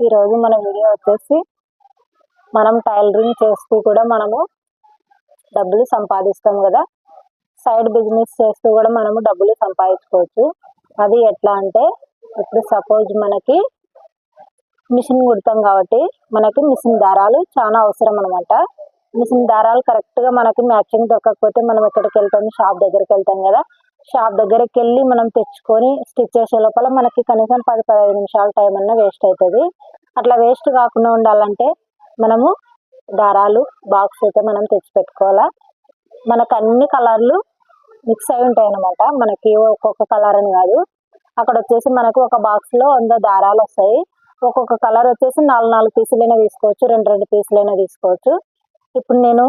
ఈరోజు మన వీడియో వచ్చేసి మనం టైలరింగ్ చేస్తూ కూడా మనము డబ్బులు సంపాదిస్తాం కదా. సైడ్ బిజినెస్ చేస్తూ కూడా మనము డబ్బులు సంపాదించుకోవచ్చు. అది ఎట్లా అంటే ఇప్పుడు సపోజ్ మనకి మిషన్ కుడతాం కాబట్టి మనకి మిషన్ దారాలు చాలా అవసరం అనమాట మిషన్ దారాలు కరెక్ట్గా మనకి మ్యాచింగ్ దొరకకపోతే మనం ఎక్కడికి వెళ్తాం? షాప్ దగ్గరికి వెళ్తాం కదా. షాప్ దగ్గరికి వెళ్ళి మనం తెచ్చుకొని స్టిచ్ చేసే లోపల మనకి కనీసం పది పదహైదు నిమిషాల టైం అన్న వేస్ట్ అవుతుంది అట్లా వేస్ట్ కాకుండా ఉండాలంటే మనము దారాలు బాక్స్ అయితే మనం తెచ్చి పెట్టుకోవాలా. మనకు అన్ని కలర్లు మిక్స్ అయి ఉంటాయి అన్నమాట మనకి ఒక్కొక్క కలర్ అని కాదు. అక్కడ వచ్చేసి మనకు ఒక బాక్స్లో వంద దారాలు వస్తాయి. ఒక్కొక్క కలర్ వచ్చేసి నాలుగు నాలుగు పీసులైనా తీసుకోవచ్చు రెండు రెండు పీసులైనా తీసుకోవచ్చు. ఇప్పుడు నేను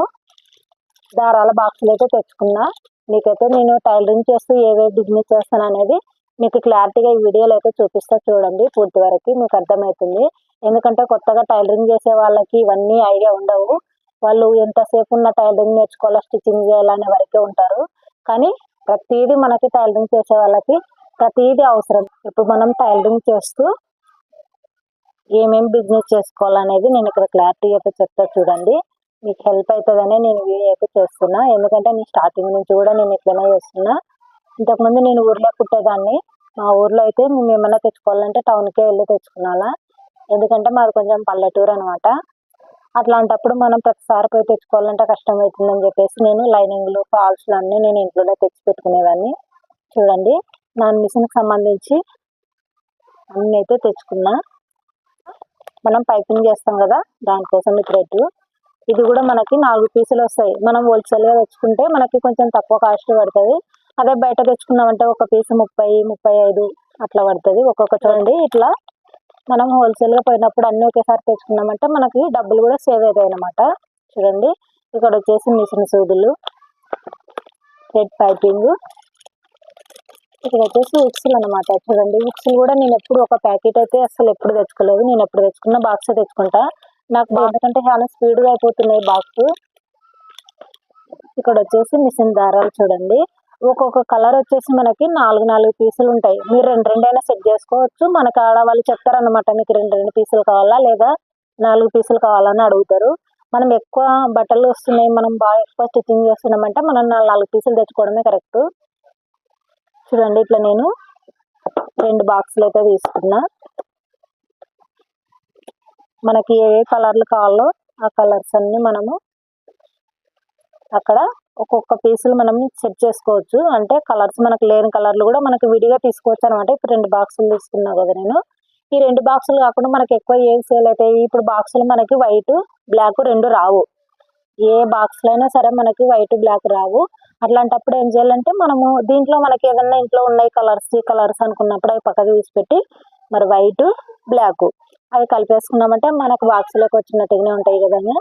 దారాల బాక్సులు అయితే తెచ్చుకున్నా. మీకైతే నేను టైలరింగ్ చేస్తూ ఏవే బిజినెస్ చేస్తాను అనేది మీకు క్లారిటీగా ఈ వీడియోలో అయితే చూపిస్తా చూడండి పూర్తి వరకు మీకు అర్థమవుతుంది. ఎందుకంటే కొత్తగా టైలరింగ్ చేసే వాళ్ళకి ఇవన్నీ ఐడియా ఉండవు. వాళ్ళు ఎంతసేపు ఉన్న టైలరింగ్ నేర్చుకోవాలా స్టిచ్చింగ్ చేయాలనే వరకే ఉంటారు. కానీ ప్రతిదీ మనకి టైలరింగ్ చేసే వాళ్ళకి ప్రతిదీ అవసరం. ఇప్పుడు మనం టైలరింగ్ చేస్తూ ఏమేమి బిజినెస్ చేసుకోవాలనేది నేను ఇక్కడ క్లారిటీ అయితే చెప్తా చూడండి. మీకు హెల్ప్ అవుతుందనే నేను వీడియో అయితే చేస్తున్నా. ఎందుకంటే నేను స్టార్టింగ్ నుంచి కూడా నేను ఇట్లనే చేస్తున్నా. ఇంతకుముందు నేను ఊర్లో పుట్టేదాన్ని. మా ఊర్లో అయితే మేము ఏమైనా తెచ్చుకోవాలంటే టౌన్కే వెళ్ళి తెచ్చుకున్నాలా. ఎందుకంటే మాది కొంచెం పల్లెటూరు అనమాట అట్లాంటప్పుడు మనం ప్రతిసారి పోయి తెచ్చుకోవాలంటే కష్టం అవుతుందని చెప్పేసి నేను లైనింగ్లు ఫాల్స్లు అన్నీ నేను ఇంట్లోనే తెచ్చి పెట్టుకునేదాన్ని. చూడండి నా మిషన్కి సంబంధించి అన్నీ అయితే తెచ్చుకున్నా. మనం పైపింగ్ చేస్తాం కదా దానికోసం ఈ థ్రెడ్ ఇది కూడా మనకి నాలుగు పీసులు వస్తాయి. మనం హోల్సేల్గా తెచ్చుకుంటే మనకి కొంచెం తక్కువ కాస్ట్ పడుతుంది. అదే బయట తెచ్చుకున్నామంటే ఒక పీసు ముప్పై ముప్పై ఐదు అట్లా పడుతుంది. ఒక్కొక్క చూడండి ఇట్లా మనం హోల్సేల్గా పోయినప్పుడు అన్నీ ఒకేసారి తెచ్చుకున్నామంటే మనకి డబ్బులు కూడా సేవ్ అవుతాయి అనమాట చూడండి. ఇక్కడ వచ్చేసి మిషన్ సూదులు రెడ్ పైపింగ్ ఇక్కడ వచ్చేసి ఉక్సులు అనమాట చూడండి. ఉక్సులు కూడా నేను ఎప్పుడు ఒక ప్యాకెట్ అయితే అసలు ఎప్పుడు తెచ్చుకోలేదు. నేను ఎప్పుడు తెచ్చుకున్న బాక్స్ తెచ్చుకుంటా. నాకు ఎందుకంటే చాలా స్పీడ్గా అయిపోతున్నాయి బాక్స్. ఇక్కడ వచ్చేసి మిషన్ దారాలు చూడండి. ఒక్కొక్క కలర్ వచ్చేసి మనకి నాలుగు నాలుగు పీసులు ఉంటాయి. మీరు రెండు రెండు అయినా సెట్ చేసుకోవచ్చు. మనకు ఆడ వాళ్ళు చెప్తారనమాట మీకు రెండు రెండు పీసులు కావాలా? లేదా నాలుగు పీసులు కావాలని అడుగుతారు. మనం ఎక్కువ బట్టలు వస్తున్నాయి మనం బాగా ఎక్కువ స్టిచ్చింగ్ చేస్తున్నామంటే మనం నాలుగు నాలుగు పీసులు తెచ్చుకోవడమే కరెక్ట్. చూడండి ఇట్లా నేను రెండు బాక్సులు అయితే తీసుకున్నా. మనకి ఏ ఏ కలర్లు కావాలో ఆ కలర్స్ అన్ని మనము అక్కడ ఒక్కొక్క పీసులు మనం సెట్ చేసుకోవచ్చు. అంటే కలర్స్ మనకు లేని కలర్లు కూడా మనకి విడిగా తీసుకోవచ్చు అనమాట ఇప్పుడు రెండు బాక్సులు తీసుకున్నా కదా నేను. ఈ రెండు బాక్సులు కాకుండా మనకి ఎక్కువ ఏ సేల్ అవుతాయి? ఇప్పుడు బాక్సులు మనకి వైట్ బ్లాక్ రెండు రావు. ఏ బాక్స్లో అయినా సరే మనకి వైట్ బ్లాక్ రావు. అట్లాంటప్పుడు ఏం చేయాలంటే మనము దీంట్లో మనకి ఏదన్నా ఇంట్లో ఉన్నాయి కలర్స్ కలర్స్ అనుకున్నప్పుడు అవి పక్కకు తీసిపెట్టి మరి వైట్ బ్లాక్ అవి కలిపేసుకున్నామంటే మనకు బాక్స్లోకి వచ్చినట్టుగానే ఉంటాయి కదండి.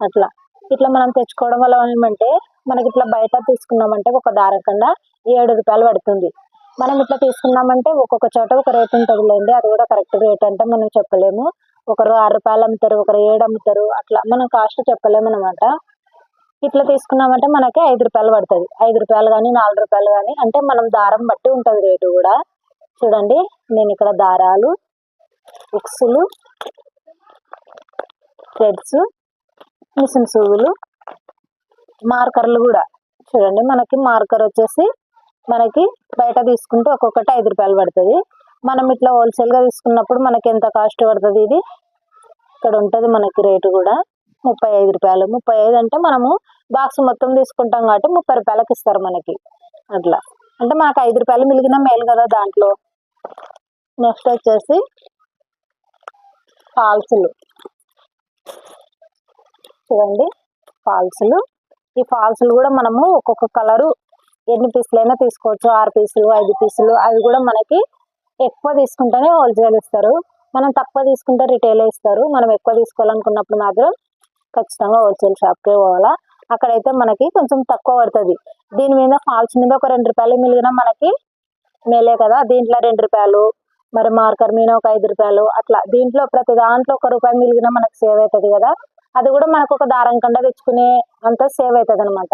అట్లా. ఇట్లా మనం తెచ్చుకోవడం వల్ల ఏమంటే మనకి ఇట్లా బయట తీసుకున్నామంటే ఒక దారం కన్నా ఏడు రూపాయలు పడుతుంది. మనం ఇట్లా తీసుకున్నామంటే ఒక్కొక్క చోట ఒక రేట్ ఉంటుందిలేండి. అది కూడా కరెక్ట్ రేట్ అంటే మనం చెప్పలేము. ఒకరు ఆరు రూపాయలు అమ్ముతారు ఒకరు ఏడు అమ్ముతారు. అట్లా మనం కాస్ట్ చెప్పలేము అనమాట ఇట్లా తీసుకున్నామంటే మనకి ఐదు రూపాయలు పడుతుంది. ఐదు రూపాయలు కానీ నాలుగు రూపాయలు కానీ అంటే మనం దారం బట్టి ఉంటుంది రేటు కూడా. చూడండి నేను ఇక్కడ దారాలు ఉక్సులు థ్రెడ్స్ మిషన్ సూదులు మార్కర్లు కూడా. చూడండి మనకి మార్కర్ వచ్చేసి మనకి బయట తీసుకుంటే ఒక్కొక్కటి ఐదు రూపాయలు పడుతుంది. మనం ఇట్లా హోల్సేల్గా తీసుకున్నప్పుడు మనకి ఎంత కాస్ట్ పడుతుంది ఇది? ఇక్కడ ఉంటుంది మనకి రేటు కూడా ముప్పై ఐదు రూపాయలు. ముప్పై ఐదు అంటే మనము బాక్స్ మొత్తం తీసుకుంటాం కాబట్టి ముప్పై రూపాయలకి ఇస్తారు మనకి. అట్లా. అంటే మనకు ఐదు రూపాయలు మిలిగిన మేలు కదా దాంట్లో. నెక్స్ట్ వచ్చేసి ఫాల్స్లు. చూడండి ఫాల్స్లు. ఈ ఫాల్స్లు కూడా మనము ఒక్కొక్క కలరు ఎన్ని పీసులైనా తీసుకోవచ్చు. ఆరు పీసులు ఐదు పీసులు అవి కూడా మనకి ఎక్కువ తీసుకుంటేనే హోల్సేల్ ఇస్తారు. మనం తక్కువ తీసుకుంటే రిటైల్ ఇస్తారు. మనం ఎక్కువ తీసుకోవాలనుకున్నప్పుడు మాత్రం ఖచ్చితంగా హోల్సేల్ షాప్కే పోవాలా. అక్కడైతే మనకి కొంచెం తక్కువ పడుతుంది. దీని మీద ఫాల్స్ మీద ఒక రెండు రూపాయలు మిలిగిన మనకి మేలే కదా. దీంట్లో రెండు రూపాయలు మరి మార్కర్ మీద ఒక ఐదు రూపాయలు అట్లా. దీంట్లో ప్రతి దాంట్లో ఒక రూపాయి మిలిగిన మనకు సేవ్ అవుతుంది కదా. అది కూడా మనకు ఒక దారం కండ తెచ్చుకునే అంత సేవ్ అవుతుంది అనమాట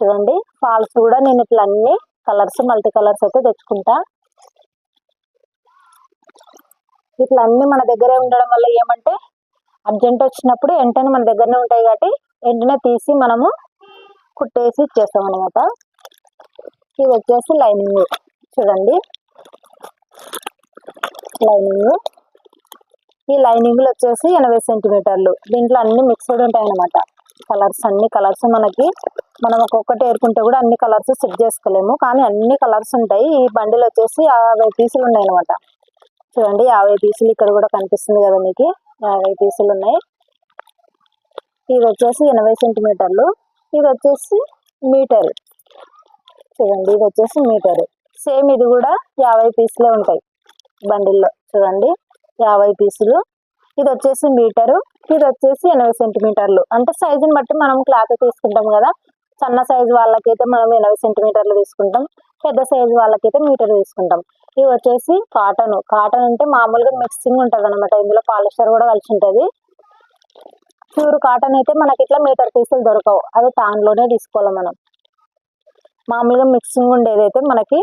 చూడండి ఫాల్స్ కూడా నేను ఇట్లా అన్ని కలర్స్ మల్టీ కలర్స్ అయితే తెచ్చుకుంటా. ఇట్లా అన్ని మన దగ్గరే ఉండడం వల్ల ఏమంటే అర్జెంట్ వచ్చినప్పుడు వెంటనే మన దగ్గరనే ఉంటాయి కాబట్టి వెంటనే తీసి మనము కుట్టేసి ఇచ్చేస్తాం అనమాట ఇది వచ్చేసి లైనింగ్. చూడండి. లైనింగ్. ఈ లైనింగ్లు వచ్చేసి ఎనభై సెంటీమీటర్లు. దీంట్లో అన్ని మిక్స్డ్ ఉంటాయి అన్నమాట కలర్స్ అన్ని కలర్స్ మనకి మనం ఒక్కొక్కటి ఏరుకుంటే కూడా అన్ని కలర్స్ సెట్ చేసుకోలేము. కానీ అన్ని కలర్స్ ఉంటాయి. ఈ బండిల్ వచ్చేసి యాభై పీసులు ఉన్నాయి అనమాట చూడండి యాభై పీసులు ఇక్కడ కూడా కనిపిస్తుంది కదా మీకు. యాభై పీసులు ఉన్నాయి. ఇది వచ్చేసి ఎనభై సెంటీమీటర్లు. ఇది వచ్చేసి మీటర్. చూడండి ఇది వచ్చేసి మీటర్. సేమ్ ఇది కూడా యాభై పీసులే ఉంటాయి. బండిల్లో. చూడండి యాభై పీసులు. ఇది వచ్చేసి మీటరు. ఇది వచ్చేసి ఎనభై సెంటీమీటర్లు. అంటే సైజుని బట్టి మనం క్లాత్ తీసుకుంటాం కదా. సన్న సైజు వాళ్ళకైతే మనం ఎనభై సెంటీమీటర్లు తీసుకుంటాం. పెద్ద సైజు వాళ్ళకైతే మీటర్ తీసుకుంటాం. ఇవి వచ్చేసి కాటన్. కాటన్ అంటే మామూలుగా మిక్సింగ్ ఉంటుంది అనమాట ఇందులో పాలిస్టర్ కూడా కలిసి ఉంటుంది. ప్యూర్ కాటన్ అయితే మనకి ఇట్లా మీటర్ పీసులు దొరకవు. అవి టాన్లోనే తీసుకోవాలి మనం. మామూలుగా మిక్సింగ్ ఉండేది అయితే మనకి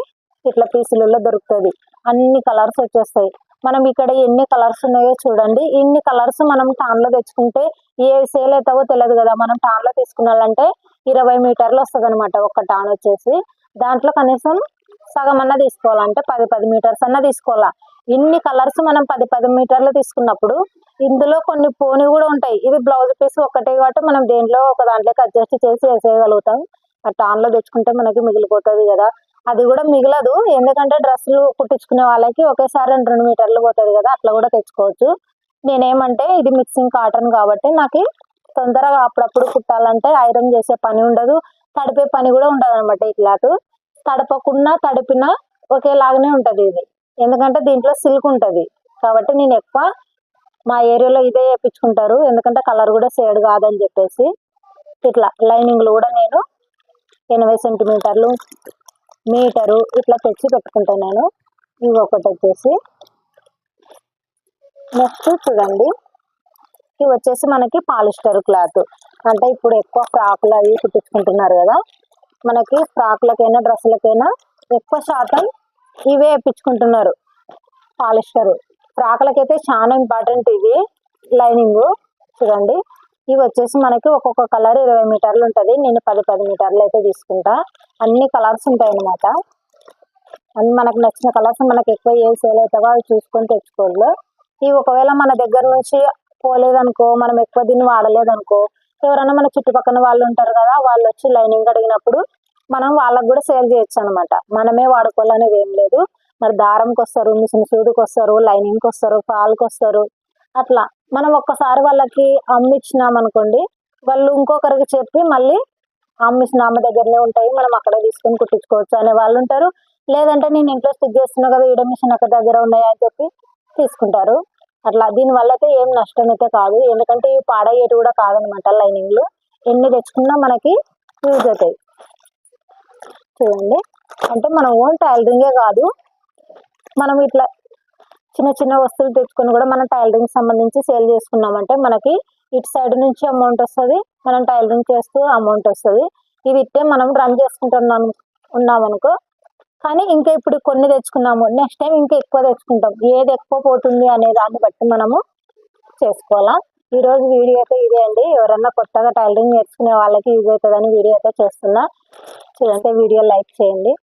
ఇట్లా పీసులలో దొరుకుతుంది. అన్ని కలర్స్ వచ్చేస్తాయి. మనం ఇక్కడ ఎన్ని కలర్స్ ఉన్నాయో చూడండి. ఇన్ని కలర్స్ మనం టాన్లో తెచ్చుకుంటే ఏ సేల్ అవుతావో తెలియదు కదా. మనం టాన్లో తీసుకున్నాలంటే ఇరవై మీటర్లు వస్తుంది అనమాట ఒక టాన్ వచ్చేసి. దాంట్లో కనీసం సగం అన్న తీసుకోవాలంటే పది పది మీటర్స్ అన్న తీసుకోవాలా. ఇన్ని కలర్స్ మనం పది పది మీటర్లు తీసుకున్నప్పుడు ఇందులో కొన్ని పోనీ కూడా ఉంటాయి. ఇది బ్లౌజ్ పీస్ ఒకటే కాబట్టి మనం దేంట్లో ఒక దాంట్లోకి అడ్జస్ట్ చేసి వేసేయగలుగుతాం. ఆ టాన్లో తెచ్చుకుంటే మనకి మిగిలిపోతుంది కదా. అది కూడా మిగలదు. ఎందుకంటే డ్రెస్సులు కుట్టించుకునే వాళ్ళకి ఒకేసారి రెండు రెండు మీటర్లు పోతుంది కదా అట్లా కూడా తెచ్చుకోవచ్చు. నేనేమంటే ఇది మిక్సింగ్ కాటన్ కాబట్టి నాకు తొందరగా అప్పుడప్పుడు కుట్టాలంటే ఐరన్ చేసే పని ఉండదు. తడిపే పని కూడా ఉండదు అనమాట ఈ క్లాత్. తడపకుండా తడిపినా ఒకేలాగానే ఉంటుంది ఇది. ఎందుకంటే దీంట్లో సిల్క్ ఉంటుంది. కాబట్టి నేను ఎక్కువ మా ఏరియాలో ఇదే వేయించుకుంటారు. ఎందుకంటే కలర్ కూడా షేడ్ కాదని చెప్పేసి. ఇట్లా లైనింగ్లు కూడా నేను ఎనభై సెంటీమీటర్లు మీటరు ఇట్లా తెచ్చి పెట్టుకుంటాను నేను. ఇవి ఒకటి వచ్చేసి. నెక్స్ట్ చూడండి. ఇవి వచ్చేసి మనకి పాలిస్టర్ క్లాత్. అంటే ఇప్పుడు ఎక్కువ ఫ్రాకులు అవి కుట్టించుకుంటున్నారు కదా. మనకి ఫ్రాకులకైనా డ్రెస్సులకైనా ఎక్కువ శాతం ఇవే వేయించుకుంటున్నారు పాలిస్టర్. ఫ్రాక్లకైతే చాలా ఇంపార్టెంట్ ఇవి. లైనింగ్ చూడండి. ఇవి వచ్చేసి మనకి ఒక్కొక్క కలర్ ఇరవై మీటర్లు ఉంటుంది. నేను పది పది మీటర్లు అయితే తీసుకుంటా. అన్ని కలర్స్ ఉంటాయి అన్నమాట అన్ని మనకు నచ్చిన కలర్స్ మనకి ఎక్కువ ఏ సేల్ అవుతావో అవి చూసుకొని తెచ్చుకోవాలి ఇవి ఒకవేళ మన దగ్గర నుంచి పోలేదనుకో మనం ఎక్కువ దీన్ని వాడలేదనుకో ఎవరైనా మన చుట్టుపక్కల వాళ్ళు ఉంటారు కదా వాళ్ళు వచ్చి లైనింగ్ అడిగినప్పుడు మనం వాళ్ళకు కూడా సేల్ చేయొచ్చు అనమాట మనమే వాడుకోవాలనేది ఏం లేదు. మరి దారంకి వస్తారు మిషన్ సూదికి వస్తారు లైనింగ్కి వస్తారు పాల్కి వస్తారు అట్లా. మనం ఒక్కసారి వాళ్ళకి అమ్మిచ్చినాం అనుకోండి వాళ్ళు ఇంకొకరికి చెప్పి మళ్ళీ అమ్మిసిన నామ దగ్గరనే ఉంటాయి మనం అక్కడే తీసుకొని కుట్టించుకోవచ్చు అనే వాళ్ళు ఉంటారు. లేదంటే నేను ఇంట్లో స్టిచ్ చేస్తున్నా కదా ఈడ మిషన్ అక్కడ దగ్గర ఉన్నాయి అని చెప్పి తీసుకుంటారు. అట్లా దీనివల్ల అయితే ఏం నష్టం అయితే కాదు. ఎందుకంటే ఇవి పాడయ్యేటి కూడా కాదనమాట లైనింగ్లు. ఎన్ని తెచ్చుకున్నా మనకి యూజ్ అవుతాయి. చూడండి. అంటే మన ఓన్ టైలరింగే కాదు. మనం ఇట్లా చిన్న చిన్న వస్తువులు తెచ్చుకొని కూడా మనం టైలరింగ్ సంబంధించి సేల్ చేసుకున్నామంటే మనకి ఇటు సైడ్ నుంచి అమౌంట్ వస్తుంది మనం టైలరింగ్ చేస్తూ అమౌంట్ వస్తుంది. ఇది ఇట్టే మనం రన్ చేసుకుంటున్నాం ఉన్నామనుకో. కానీ ఇంకా ఇప్పుడు కొన్ని తెచ్చుకున్నాము నెక్స్ట్ టైం ఇంకా ఎక్కువ తెచ్చుకుంటాం. ఏది ఎక్కువ పోతుంది అనే దాన్ని బట్టి మనము చేసుకోవాలా. ఈరోజు వీడియో అయితే ఇదే అండి. ఎవరన్నా కొత్తగా టైలరింగ్ నేర్చుకునే వాళ్ళకి యూజ్ అవుతుందని వీడియో అయితే చేస్తున్నా. చూడంటే వీడియో లైక్ చేయండి.